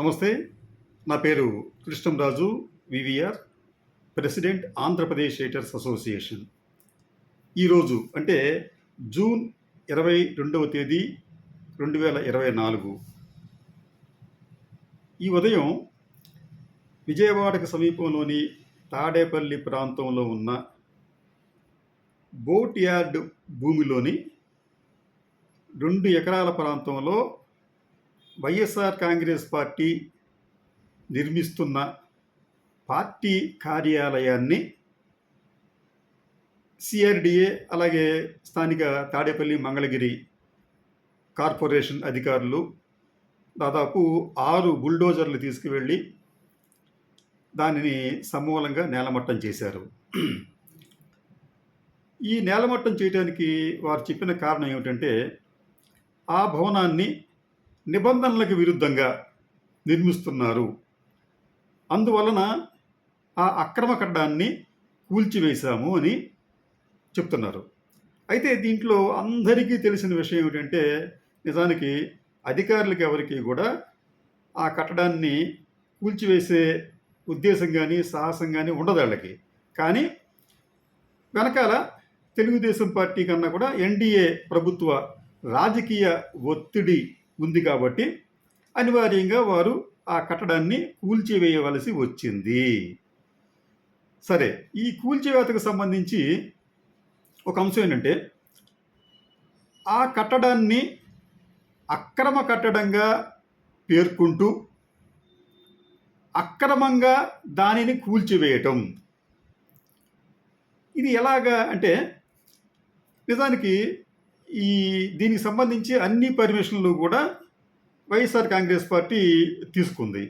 నమస్తే నా పేరు కృష్ణంరాజు వివిఆర్ ప్రెసిడెంట్ ఆంధ్రప్రదేశ్ ఎయిటర్స్ అసోసియేషన్. ఈరోజు అంటే జూన్ ఇరవై రెండవ తేదీ రెండు వేల ఇరవై నాలుగు. ఈ ఉదయం విజయవాడకు సమీపంలోని తాడేపల్లి ప్రాంతంలో ఉన్న బోట్ యార్డ్ భూమిలోని రెండు ఎకరాల ప్రాంతంలో వైఎస్ఆర్ కాంగ్రెస్ పార్టీ నిర్మిస్తున్న పార్టీ కార్యాలయాన్ని సిఆర్డిఏ అలాగే స్థానిక తాడేపల్లి మంగళగిరి కార్పొరేషన్ అధికారులు దాదాపు ఆరు బుల్డోజర్లు తీసుకువెళ్ళి దానిని సమూలంగా నేలమట్టం చేశారు. ఈ నేలమట్టం చేయడానికి వారు చెప్పిన కారణం ఏమిటంటే ఆ భవనాన్ని నిబంధనలకు విరుద్ధంగా నిర్మిస్తున్నారు. అందువలన ఆ అక్రమ కడ్డాన్ని కూల్చివేశాము అని చెప్తున్నారు. అయితే దీంట్లో అందరికీ తెలిసిన విషయం ఏమిటంటే నిజానికి అధికారులకు ఎవరికి కూడా ఆ కట్టడాన్ని కూల్చివేసే ఉద్దేశం కానీ సాహసం కానీ ఉండదు వాళ్ళకి. కానీ వెనకాల తెలుగుదేశం పార్టీ కన్నా కూడా ఎన్డీఏ ప్రభుత్వ రాజకీయ ఒత్తిడి ఉంది కాబట్టి అనివార్యంగా వారు ఆ కట్టడాన్ని కూల్చివేయవలసి వచ్చింది. సరే ఈ కూల్చివేతకు సంబంధించి ఒక అంశం ఏంటంటే ఆ కట్టడాన్ని అక్రమ కట్టడంగా పేర్కొంటూ అక్రమంగా దానిని కూల్చివేయటం. ఇది ఎలాగా అంటే నిజానికి ఈ దీనికి సంబంధించి అన్ని పర్మిషన్లు కూడా వైఎస్ఆర్ కాంగ్రెస్ పార్టీ తీసుకుంది.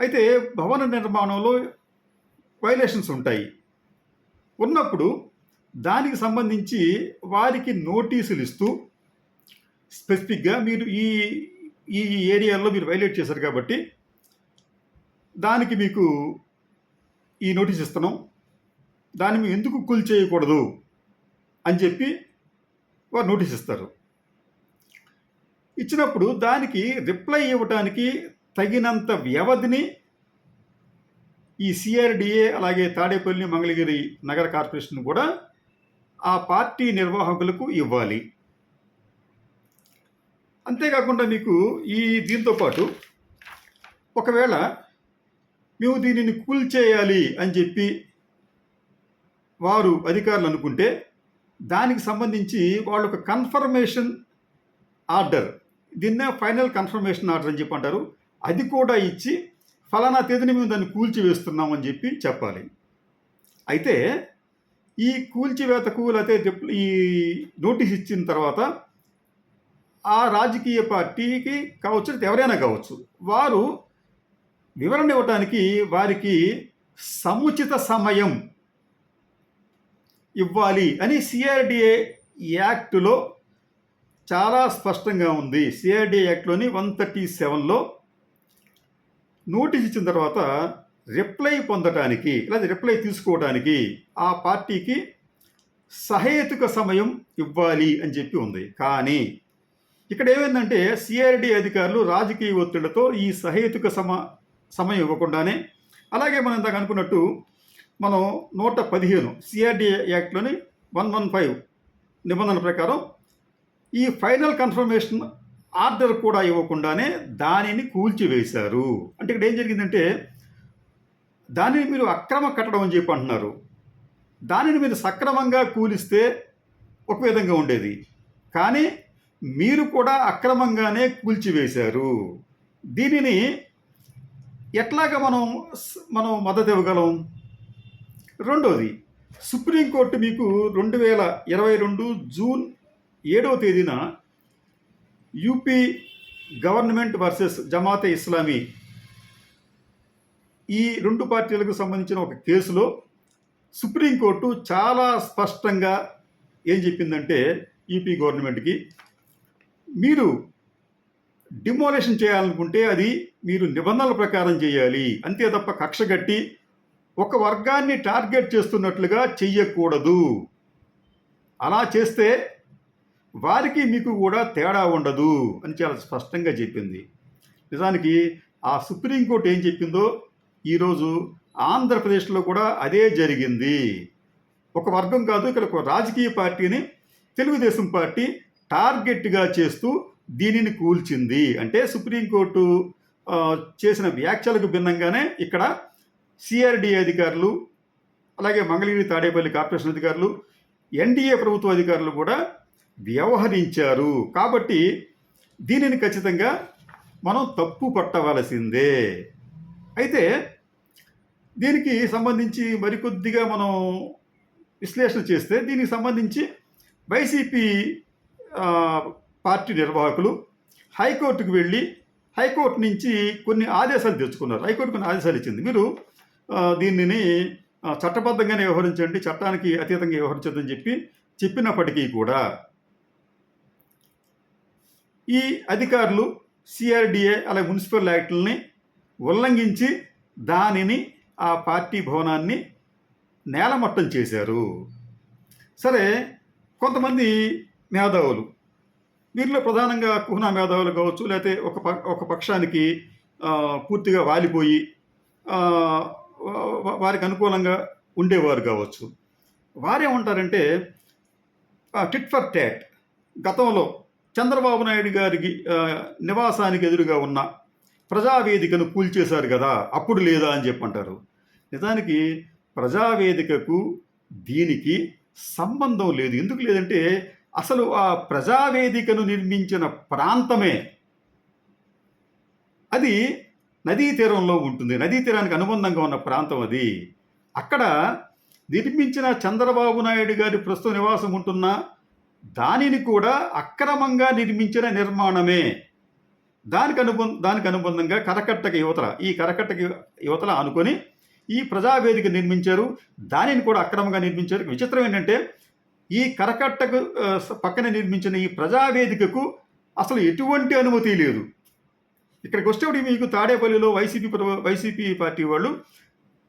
అయితే భవన నిర్మాణంలో వైలేషన్స్ ఉంటాయి. ఉన్నప్పుడు దానికి సంబంధించి వారికి నోటీసులు ఇస్తూ స్పెసిఫిక్గా మీరు ఈ ఈ ఏరియాలో మీరు వైలేట్ చేశారు కాబట్టి దానికి మీకు ఈ నోటీస్ ఇస్తున్నాం. దాన్ని మేము ఎందుకు కూల్ చేయకూడదు అని చెప్పి వారు నోటీస్ ఇస్తారు. ఇచ్చినప్పుడు దానికి రిప్లై ఇవ్వటానికి తగినంత వ్యవధిని ఈ సిఆర్డిఏ అలాగే తాడేపల్లి మంగళగిరి నగర కార్పొరేషన్ కూడా ఆ పార్టీ నిర్వాహకులకు ఇవ్వాలి. అంతేకాకుండా మీకు ఈ దీంతో పాటు ఒకవేళ మేము దీనిని కూల్చేయాలి అని చెప్పి వారు అధికారులు అనుకుంటే దానికి సంబంధించి వాళ్ళు ఒక కన్ఫర్మేషన్ ఆర్డర్. దీన్నే ఫైనల్ కన్ఫర్మేషన్ ఆర్డర్ అని చెప్పి అంటారు. అది కూడా ఇచ్చి ఫలానా తేదీని మేము దాన్ని కూల్చివేస్తున్నాం అని చెప్పి చెప్పాలి. అయితే ఈ కూల్చివేతకు లేకపోతే ఈ నోటీస్ ఇచ్చిన తర్వాత ఆ రాజకీయ పార్టీకి కావచ్చు ఎవరైనా కావచ్చు వారు వివరణ ఇవ్వడానికి వారికి సముచిత సమయం ఇవ్వాలి అని సిఆర్డిఏ యాక్టులో చాలా స్పష్టంగా ఉంది. సిఆర్డిఏ యాక్ట్లోని వన్ థర్టీ సెవెన్లో నోటీస్ ఇచ్చిన తర్వాత రిప్లై పొందటానికి లేదా రిప్లై తీసుకోవడానికి ఆ పార్టీకి సహేతుక సమయం ఇవ్వాలి అని చెప్పి ఉంది. కానీ ఇక్కడ ఏమైందంటే సిఆర్డి అధికారులు రాజకీయ ఒత్తిళ్ళతో ఈ సహేతుక సమ సమయం ఇవ్వకుండానే అలాగే మనం ఇందాక అనుకున్నట్టు మనం నూట పదిహేను సిఆర్డిఏ యాక్ట్లోని వన్ వన్ ఫైవ్ నిబంధన ప్రకారం ఈ ఫైనల్ కన్ఫర్మేషన్ ఆర్డర్ కూడా ఇవ్వకుండానే దానిని కూల్చివేశారు. అంటే ఇక్కడ ఏం జరిగిందంటే దానిని మీరు అక్రమ కట్టడం అని చెప్పి అంటున్నారు. దానిని మీరు సక్రమంగా కూలిస్తే ఒక విధంగా ఉండేది. కానీ మీరు కూడా అక్రమంగానే కూల్చివేశారు. దీనిని ఎట్లాగా మనం మనం మద్దతు ఇవ్వగలం? రెండవది సుప్రీంకోర్టు మీకు రెండు వేల ఇరవై రెండు జూన్ ఏడవ తేదీన UP government versus Jamaate Islami ఈ రెండు పార్టీలకు సంబంధించిన ఒక కేసులో సుప్రీంకోర్టు చాలా స్పష్టంగా ఏం చెప్పిందంటే యూపీ గవర్నమెంట్కి మీరు డిమోలేషన్ చేయాలనుకుంటే అది మీరు నిబంధనల ప్రకారం చేయాలి అంతే తప్ప కక్ష కట్టి ఒక వర్గాన్ని టార్గెట్ చేస్తున్నట్లుగా చెయ్యకూడదు. అలా చేస్తే వారికి మీకు కూడా తేడా ఉండదు అని చాలా స్పష్టంగా చెప్పింది. నిజానికి ఆ సుప్రీంకోర్టు ఏం చెప్పిందో ఈరోజు ఆంధ్రప్రదేశ్లో కూడా అదే జరిగింది. ఒక వర్గం కాదు ఇక్కడ ఒక రాజకీయ పార్టీని తెలుగుదేశం పార్టీ టార్గెట్గా చేస్తూ దీనిని కూల్చింది. అంటే సుప్రీంకోర్టు చేసిన వ్యాఖ్యలకు భిన్నంగానే ఇక్కడ సిఆర్డి అధికారులు అలాగే మంగళగిరి తాడేపల్లి కార్పొరేషన్ అధికారులు ఎన్డీఏ ప్రభుత్వ అధికారులు కూడా వ్యవహరించారు. కాబట్టి దీనిని ఖచ్చితంగా మనం తప్పు పట్టవలసిందే. అయితే దీనికి సంబంధించి మరికొద్దిగా మనం విశ్లేషణ చేస్తే దీనికి సంబంధించి వైసీపీ పార్టీ నిర్వాహకులు హైకోర్టుకు వెళ్ళి హైకోర్టు నుంచి కొన్ని ఆదేశాలు తెచ్చుకున్నారు. హైకోర్టు కొన్ని ఆదేశాలు ఇచ్చింది. మీరు దీనిని చట్టబద్ధంగానే వ్యవహరించండి చట్టానికి అతీతంగా వ్యవహరించదని చెప్పి చెప్పినప్పటికీ కూడా ఈ అధికారులు సిఆర్డిఏ అలాగే మున్సిపల్ యాక్టుల్ని ఉల్లంఘించి దానిని ఆ పార్టీ భవనాన్ని నేలమట్టం చేశారు. సరే కొంతమంది మేధావులు వీరిలో ప్రధానంగా కుహనా మేధావులు కావచ్చు లేకపోతే ఒక ఒక పక్షానికి పూర్తిగా వాలిపోయి వారికి అనుకూలంగా ఉండేవారు కావచ్చు. వారేమంటారంటే టిట్ ఫర్ ట్యాట్ గతంలో చంద్రబాబు నాయుడు గారికి నివాసానికి ఎదురుగా ఉన్న ప్రజావేదికను కూల్చేశారు కదా అప్పుడు లేదా అని చెప్పంటారు. నిజానికి ప్రజావేదికకు దీనికి సంబంధం లేదు. ఎందుకు లేదంటే అసలు ఆ ప్రజావేదికను నిర్మించిన ప్రాంతమే అది నదీ తీరంలో ఉంటుంది. నదీ తీరానికి అనుబంధంగా ఉన్న ప్రాంతం అది. అక్కడ నిర్మించిన చంద్రబాబు నాయుడు గారి ప్రస్తుత నివాసం ఉంటున్న దానిని కూడా అక్రమంగా నిర్మించిన నిర్మాణమే. దానికి అనుబంధ దానికి అనుబంధంగా కరకట్టకి యువతల ఈ కరకట్టకి యువతల అనుకొని ఈ ప్రజావేదిక నిర్మించారు. దానిని కూడా అక్రమంగా నిర్మించారు. విచిత్రం ఏంటంటే ఈ కరకట్టకు పక్కన నిర్మించిన ఈ ప్రజావేదికకు అసలు ఎటువంటి అనుమతి లేదు. ఇక్కడికి వచ్చేప్పుడు మీకు తాడేపల్లిలో వైసీపీ ప్ర- వైసీపీ పార్టీ వాళ్ళు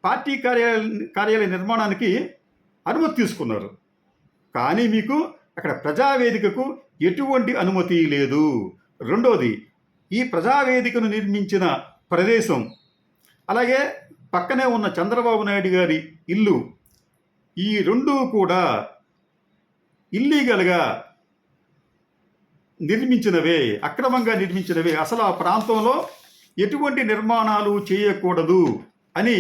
పార్టీ కార్యాలయ కార్యాలయ నిర్మాణానికి అనుమతి తీసుకున్నారు. కానీ మీకు అక్కడ ప్రజావేదికకు ఎటువంటి అనుమతి లేదు. రెండోది ఈ ప్రజావేదికను నిర్మించిన ప్రదేశం అలాగే పక్కనే ఉన్న చంద్రబాబు నాయుడు గారి ఇల్లు ఈ రెండూ కూడా ఇల్లీగల్గా నిర్మించినవే అక్రమంగా నిర్మించినవే. అసలు ఆ ప్రాంతంలో ఎటువంటి నిర్మాణాలు చేయకూడదు అని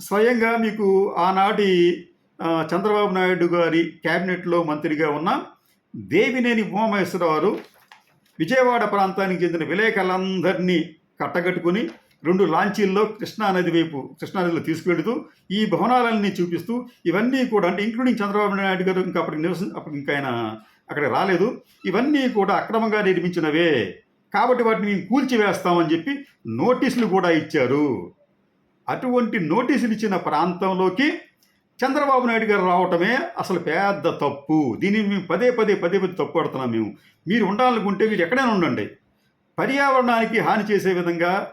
స్వయంగా మీకు ఆనాటి చంద్రబాబు నాయుడు గారి క్యాబినెట్లో మంత్రిగా ఉన్న దేవినేని ఉమామహేశ్వరరావు విజయవాడ ప్రాంతానికి చెందిన విలేకరులందరినీ కట్టగట్టుకుని రెండు లాంచీల్లో కృష్ణానది వైపు కృష్ణానదిలో తీసుకువెళుతూ ఈ భవనాలన్నీ చూపిస్తూ ఇవన్నీ కూడా అంటే ఇంక్లూడింగ్ చంద్రబాబు నాయుడు గారు ఇంకా అప్పటికి నివసి అప్పటికి ఇంకా ఆయన అక్కడ రాలేదు. ఇవన్నీ కూడా అక్రమంగా నిర్మించినవే. కాబట్టి వాటిని మేము కూల్చివేస్తామని చెప్పి నోటీసులు కూడా ఇచ్చారు. అటువంటి నోటీసులు ఇచ్చిన ప్రాంతంలోకి చంద్రబాబు నాయుడు గారు రావటమే అసలు పెద్ద తప్పు. దీనిని మేము పదే పదే పదే పదే తప్పు పడుతున్నాం మేము. మీరు ఉండాలనుకుంటే మీరు ఎక్కడైనా ఉండండి. పర్యావరణానికి హాని చేసే విధంగా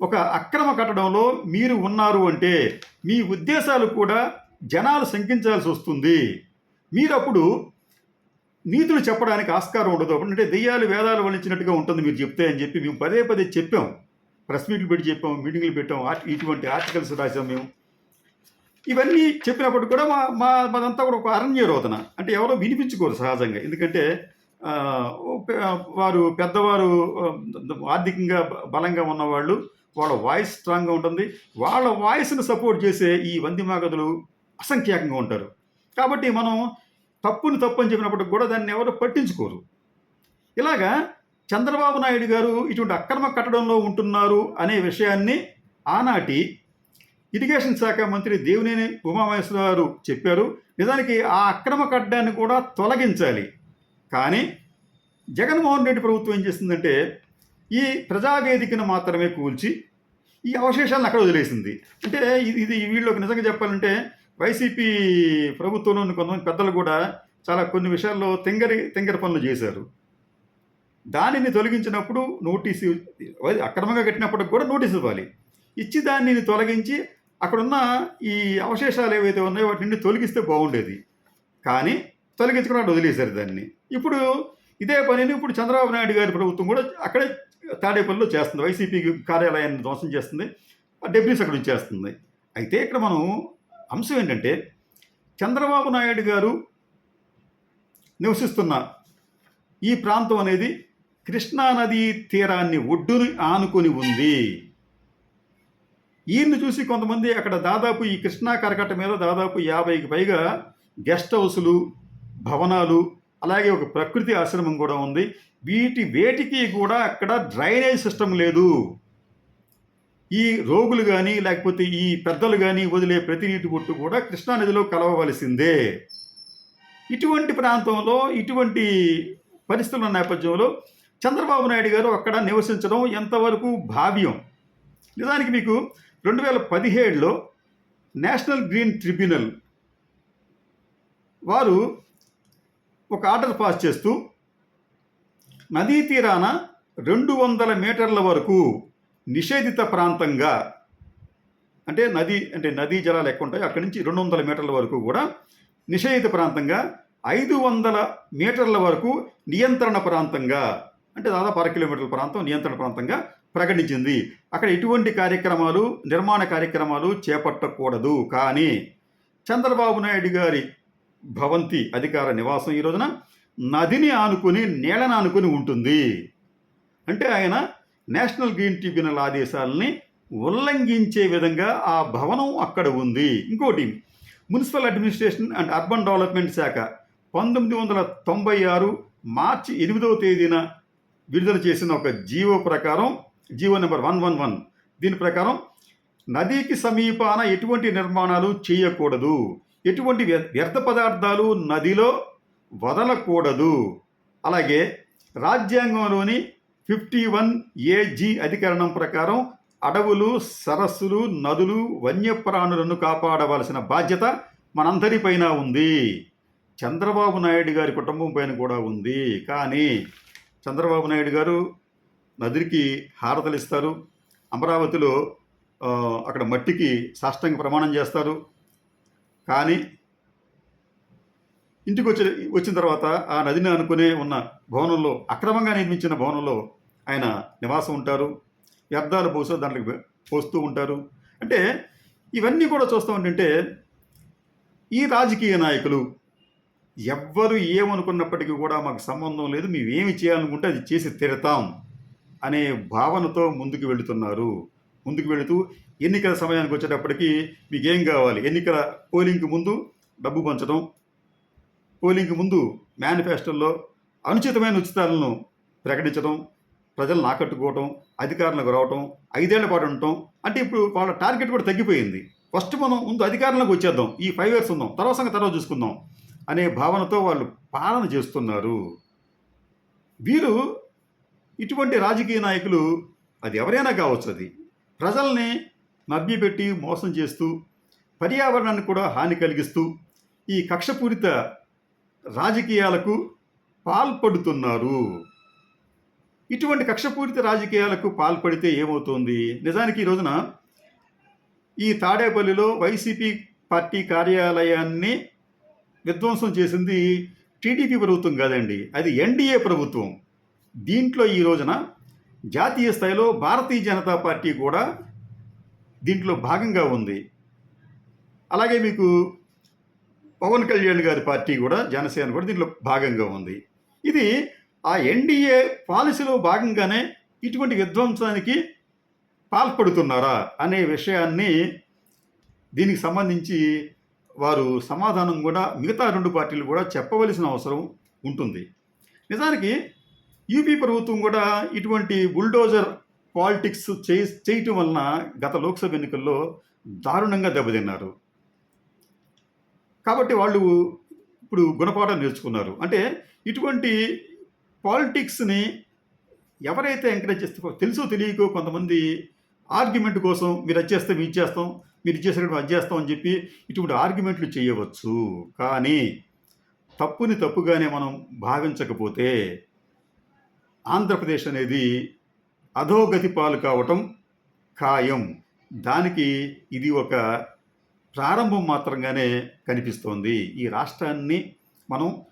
ఒక అక్రమ కట్టడంలో మీరు ఉన్నారు అంటే మీ ఉద్దేశాలు కూడా జనాలు శంకించాల్సి వస్తుంది. మీరప్పుడు నీతులు చెప్పడానికి ఆస్కారం ఉండదు. అంటే దెయ్యాలు వేదాలు వలించినట్టుగా ఉంటుంది మీరు చెప్తే అని చెప్పి మేము పదే పదే చెప్పాం. ప్రెస్ మీట్లు పెట్టి చెప్పాం మీటింగ్లు పెట్టాం ఆర్టి ఇటువంటి ఆర్టికల్స్ రాసాం మేము. ఇవన్నీ చెప్పినప్పుడు కూడా మా మా మాదంతా కూడా ఒక అరణ్య రోదన. అంటే ఎవరో వినిపించుకోరు సహజంగా. ఎందుకంటే వారు పెద్దవారు ఆర్థికంగా బలంగా ఉన్నవాళ్ళు వాళ్ళ వాయిస్ స్ట్రాంగ్గా ఉంటుంది. వాళ్ళ వాయిస్ని సపోర్ట్ చేసే ఈ వందిమాగదులు అసంఖ్యాకంగా ఉంటారు. కాబట్టి మనం తప్పుని తప్పు అని చెప్పినప్పటికి కూడా దాన్ని ఎవరు పట్టించుకోరు. ఇలాగా చంద్రబాబు నాయుడు గారు ఇటువంటి అక్రమ కట్టడంలో ఉంటున్నారు అనే విషయాన్ని ఆనాటి ఇరిగేషన్ శాఖ మంత్రి దేవినేని ఉమామహేశ్వర గారు చెప్పారు. నిజానికి ఆ అక్రమ కట్టడాన్ని కూడా తొలగించాలి. కానీ జగన్మోహన్ రెడ్డి ప్రభుత్వం ఏం చేస్తుందంటే ఈ ప్రజావేదికను మాత్రమే కూల్చి ఈ అవశేషాలను అక్కడ వదిలేసింది. అంటే ఇది ఇది వీళ్ళకి నిజంగా చెప్పాలంటే వైసీపీ ప్రభుత్వంలోని కొంతమంది పెద్దలు కూడా చాలా కొన్ని విషయాల్లో తెంగరి తెంగరి పనులు చేశారు. దానిని తొలగించినప్పుడు నోటీసు అక్రమంగా కట్టినప్పటికి కూడా నోటీస్ ఇవ్వాలి. ఇచ్చి దానిని తొలగించి అక్కడున్న ఈ అవశేషాలు ఏవైతే ఉన్నాయో వాటిని తొలగిస్తే బాగుండేది. కానీ తొలగించకుండా వదిలేశారు దాన్ని. ఇప్పుడు ఇదే పనిని ఇప్పుడు చంద్రబాబు నాయుడు గారి ప్రభుత్వం కూడా అక్కడే తాడేపల్లిలో చేస్తుంది. వైసీపీ కార్యాలయాన్ని ధ్వంసం చేస్తుంది. డెబ్యూస్ అక్కడ ఉంచేస్తుంది అయితే ఇక్కడ మనం అంశం ఏంటంటే చంద్రబాబు నాయుడు గారు నివసిస్తున్న ఈ ప్రాంతం అనేది కృష్ణానదీ తీరాన్ని ఒడ్డుని ఆనుకొని ఉంది. ఈయన్ని చూసి కొంతమంది అక్కడ దాదాపు ఈ కృష్ణా కరకట్ట మీద దాదాపు యాభైకి పైగా గెస్ట్ హౌసులు భవనాలు అలాగే ఒక ప్రకృతి ఆశ్రమం కూడా ఉంది. వీటి వేటికి కూడా అక్కడ డ్రైనేజ్ సిస్టమ్ లేదు. ఈ రోగులు కానీ లేకపోతే ఈ పెద్దలు కానీ వదిలే ప్రతి నీటి బొట్టు కూడా కృష్ణానదిలో కలవవలసిందే. ఇటువంటి ప్రాంతంలో ఇటువంటి పరిస్థితుల నేపథ్యంలో చంద్రబాబు నాయుడు గారు అక్కడ నివసించడం ఎంతవరకు భావ్యం? నిజానికి మీకు రెండు వేల పదిహేడులో నేషనల్ గ్రీన్ ట్రిబ్యునల్ వారు ఒక ఆర్డర్ పాస్ చేస్తూ నదీ తీరాన రెండు వందల మీటర్ల వరకు నిషేధిత ప్రాంతంగా అంటే నది అంటే నదీ జలాలు ఎక్కువ ఉంటాయి అక్కడి నుంచి రెండు వందల మీటర్ల వరకు కూడా నిషేధిత ప్రాంతంగా ఐదు వందల మీటర్ల వరకు నియంత్రణ ప్రాంతంగా అంటే దాదాపు అర కిలోమీటర్ల ప్రాంతం నియంత్రణ ప్రాంతంగా ప్రకటించింది. అక్కడ ఎటువంటి కార్యక్రమాలు నిర్మాణ కార్యక్రమాలు చేపట్టకూడదు. కానీ చంద్రబాబు నాయుడు గారి భవంతి అధికార నివాసం ఈ రోజున నదిని ఆనుకుని నేలను ఆనుకుని ఉంటుంది. అంటే ఆయన నేషనల్ గ్రీన్ ట్రిబ్యునల్ ఆదేశాలని ఉల్లంఘించే విధంగా ఆ భవనం అక్కడ ఉంది. ఇంకోటి municipal administration and urban development శాఖ పంతొమ్మిది వందల తొంభై ఆరు మార్చి ఎనిమిదవ తేదీన విడుదల చేసిన ఒక జీవో ప్రకారం GO number one one one దీని ప్రకారం నదికి సమీపాన ఎటువంటి నిర్మాణాలు చేయకూడదు. ఎటువంటి వ్య- వ్యర్థ పదార్థాలు నదిలో వదలకూడదు. అలాగే రాజ్యాంగంలోని ఫిఫ్టీ వన్ ఏజీ అధికరణం ప్రకారం అడవులు సరస్సులు నదులు వన్యప్రాణులను కాపాడవలసిన బాధ్యత మనందరిపైన ఉంది. చంద్రబాబు నాయుడు గారి కుటుంబం పైన కూడా ఉంది. కానీ చంద్రబాబు నాయుడు గారు నదికి హారతలు ఇస్తారు. అమరావతిలో అక్కడ మట్టికి సాష్టంగ ప్రమాణం చేస్తారు. కానీ ఇంటికి వచ్చి వచ్చిన తర్వాత ఆ నదిని అనుకునే ఉన్న భవనంలో అక్రమంగా నిర్మించిన భవనంలో ఆయన నివాసం ఉంటారు. వ్యర్థాలు పోసో దాంట్లో పోస్తూ ఉంటారు. అంటే ఇవన్నీ కూడా చూస్తూ ఏంటంటే ఈ రాజకీయ నాయకులు ఎవ్వరు ఏమనుకున్నప్పటికీ కూడా మాకు సంబంధం లేదు మేమేమి చేయాలనుకుంటే అది చేసి తిడతాం అనే భావనతో ముందుకు వెళుతున్నారు. ముందుకు వెళుతూ ఎన్నికల సమయానికి వచ్చేటప్పటికి మీకేం కావాలి? ఎన్నికల పోలింగ్కి ముందు డబ్బు పంచడం పోలింగ్కి ముందు మేనిఫెస్టోల్లో అనుచితమైన ఉచితాలను ప్రకటించడం ప్రజలను ఆకట్టుకోవటం అధికారంలోకి రావటం ఐదేళ్ళ పాటు ఉండటం అంటే ఇప్పుడు వాళ్ళ టార్గెట్ కూడా తగ్గిపోయింది. ఫస్ట్ మనం ముందు అధికారంలోకి వచ్చేద్దాం. ఈ ఫైవ్ ఇయర్స్ ఉందాం. తర్వాత సంగతి తర్వాత చూసుకుందాం అనే భావనతో వాళ్ళు పాలన చేస్తున్నారు. వీరు ఇటువంటి రాజకీయ నాయకులు అది ఎవరైనా కావచ్చు అది. ప్రజల్ని మభ్యపెట్టి మోసం చేస్తూ పర్యావరణాన్ని కూడా హాని కలిగిస్తూ ఈ కక్షపూరిత రాజకీయాలకు పాల్పడుతున్నారు. ఇటువంటి కక్షపూరిత రాజకీయాలకు పాల్పడితే ఏమవుతుంది? నిజానికి ఈ రోజున ఈ తాడేపల్లిలో వైసీపీ పార్టీ కార్యాలయాన్ని విధ్వంసం చేసింది టీడీపీ ప్రభుత్వం కాదండి అది ఎన్డీఏ ప్రభుత్వం. దీంట్లో ఈ రోజున జాతీయ స్థాయిలో భారతీయ జనతా పార్టీ కూడా దీంట్లో భాగంగా ఉంది. అలాగే మీకు పవన్ కళ్యాణ్ గారి పార్టీ కూడా జనసేన కూడా దీంట్లో భాగంగా ఉంది. ఇది ఆ ఎన్డీఏ పాలసీలో భాగంగానే ఇటువంటి విధ్వంసానికి పాల్పడుతున్నారా అనే విషయాన్ని దీనికి సంబంధించి వారు సమాధానం కూడా మిగతా రెండు పార్టీలు కూడా చెప్పవలసిన అవసరం ఉంటుంది. నిజానికి యూపీ ప్రభుత్వం కూడా ఇటువంటి బుల్డోజర్ పాలిటిక్స్ చేయ చేయటం వలన గత లోక్సభ ఎన్నికల్లో దారుణంగా దెబ్బతిన్నారు. కాబట్టి వాళ్ళు ఇప్పుడు గుణపాఠం నేర్చుకున్నారు. అంటే ఇటువంటి పాలిటిక్స్ని ఎవరైతే ఎంకరేజ్ చేస్తారో తెలుసు తెలియకో కొంతమంది ఆర్గ్యుమెంట్ కోసం మీరు అది చేస్తే ఇచ్చేస్తాం చేస్తాం మీరు ఇచ్చేసరికి అది చేస్తాం అని చెప్పి ఇటువంటి ఆర్గ్యుమెంట్లు చేయవచ్చు. కానీ తప్పుని తప్పుగానే మనం భావించకపోతే ఆంధ్రప్రదేశ్ అనేది అధోగతి పాలు కావటం ఖాయం. దానికి ఇది ఒక ప్రారంభం మాత్రంగానే కనిపిస్తోంది. ఈ రాష్ట్రాన్ని మనం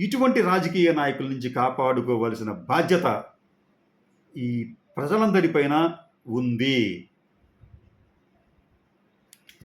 ఇటువంటి రాజకీయ నాయకుల నుంచి కాపాడుకోవలసిన బాధ్యత ఈ ప్రజలందరిపైన ఉంది.